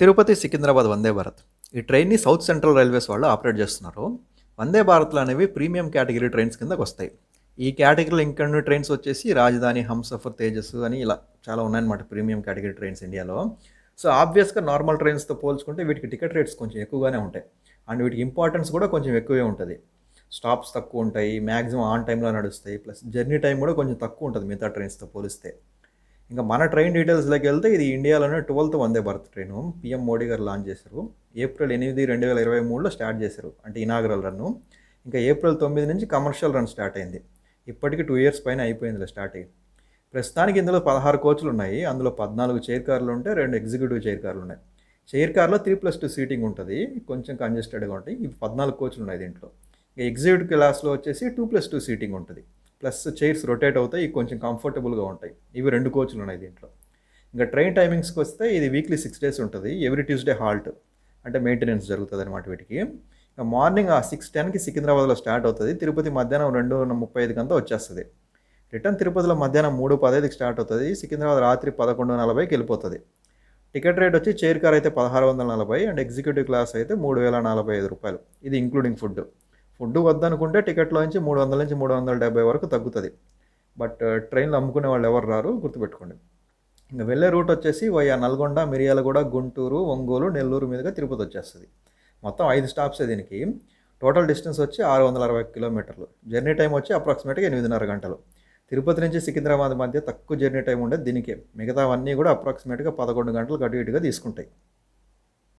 తిరుపతి సికింద్రాబాద్ వందే భారత్. ఈ ట్రైన్ని south central railways వాళ్ళు ఆపరేట్ చేస్తున్నారు. వందే భారత్లు అనేవి ప్రీమియం కేటగిరీ ట్రైన్స్ కిందకు వస్తాయి. ఈ కేటగిరీలో ఇంకొన్ని ట్రైన్స్ వచ్చేసి రాజధాని హంసఫర్ తేజస్ అని ఇలా చాలా ఉన్నాయన్నమాట ప్రీమియం కేటగిరీ ట్రైన్స్ ఇండియాలో. సో ఆబ్వియస్గా నార్మల్ ట్రైన్స్తో పోల్చుకుంటే వీటికి టికెట్ రేట్స్ కొంచెం ఎక్కువగానే ఉంటాయి. అండ్ వీటికి ఇంపార్టెన్స్ కూడా కొంచెం ఎక్కువే ఉంటుంది. స్టాప్స్ తక్కువ ఉంటాయి మ్యాక్సిమం ఆన్ టైంలో నడుస్తాయి ప్లస్ జర్నీ టైం కూడా కొంచెం తక్కువ ఉంటుంది మిగతా ట్రైన్స్తో పోలిస్తే. ఇంకా మన ట్రైన్ డీటెయిల్స్లోకి వెళ్తే ఇది ఇండియాలోనే twelfth Vande Bharat train. PM Modi garu launch చేశారు. ఏప్రిల్ ఎనిమిది రెండు వేల ఇరవై మూడులో స్టార్ట్ చేశారు. అంటే ఇనాగరల్ రన్ను ఇంకా ఏప్రిల్ తొమ్మిది నుంచి కమర్షియల్ రన్ స్టార్ట్ అయింది. ఇప్పటికి టూ ఇయర్స్ పైన అయిపోయింది స్టార్ట్ అయ్యి. ప్రస్తుతానికి ఇందులో పదహారు కోచ్లు ఉన్నాయి. అందులో పద్నాలుగు చైర్ కార్లు ఉంటాయి రెండు ఎగ్జిక్యూటివ్ చైర్ కార్లు ఉన్నాయి. చైర్ కార్లో త్రీ ప్లస్ టూ సీటింగ్ ఉంటుంది. కొంచెం కంజెస్టెడ్గా ఉంటాయి. ఇవి పద్నాలుగు కోచ్లు ఉన్నాయి దీంట్లో. ఇక ఎగ్జిక్యూటివ్ క్లాస్లో వచ్చేసి టూ ప్లస్ టూ సీటింగ్ ఉంటుంది. ప్లస్ చైర్స్ రొటేట్ అవుతాయి కొంచెం కంఫర్టబుల్గా ఉంటాయి. ఇవి రెండు కోచ్లు ఉన్నాయి దీంట్లో. ఇంకా ట్రైన్ టైమింగ్స్కి వస్తే ఇది వీక్లీ సిక్స్ డేస్ ఉంటుంది ఎవ్రీ ట్యూస్డే హాల్ట్. అంటే మెయింటెనెన్స్ జరుగుతుంది అనమాట వీటికి. ఇంకా మార్నింగ్ ఆ సిక్స్ టెన్కి సికింద్రాబాద్లో స్టార్ట్ అవుతుంది తిరుపతి మధ్యాహ్నం రెండు ముప్పై ఐదుకి అంతా వచ్చేస్తుంది. రిటర్న్ తిరుపతిలో మధ్యాహ్నం మూడు పదహైదుకి స్టార్ట్ అవుతుంది సికింద్రాబాద్ రాత్రి పదకొండు నలభైకి వెళ్ళిపోతుంది. టికెట్ రేట్ వచ్చి చైర్ కార్ అయితే పదహారు వందల నలభై అండ్ ఎగ్జిక్యూటివ్ క్లాస్ అయితే మూడు వేల నలభై ఐదు రూపాయలు. ఇది ఇంక్లూడింగ్ ఫుడ్. ఫుడ్ వద్దనుకుంటే టికెట్లో నుంచి మూడు వందల నుంచి మూడు వందల డెబ్బై వరకు తగ్గుతుంది. బట్ ట్రైన్లో అమ్ముకునే వాళ్ళు ఎవరు రారు గుర్తుపెట్టుకోండి. ఇంకా వెళ్ళే రూట్ వచ్చేసి వయా నల్గొండ మిరియాలగూడ గుంటూరు ఒంగోలు నెల్లూరు మీదుగా తిరుపతి వచ్చేస్తుంది. మొత్తం ఐదు స్టాప్సే దీనికి. టోటల్ డిస్టెన్స్ వచ్చి ఆరు వందల అరవై కిలోమీటర్లు. జర్నీ టైం వచ్చి అప్రాక్సిమేట్గా ఎనిమిదిన్నర గంటలు. తిరుపతి నుంచి సికింద్రాబాద్ మధ్య తక్కువ జర్నీ టైం ఉండేది దీనికే. మిగతావన్నీ కూడా అప్రాక్సిమేట్గా పదకొండు గంటలు అటు ఇటుగా తీసుకుంటాయి.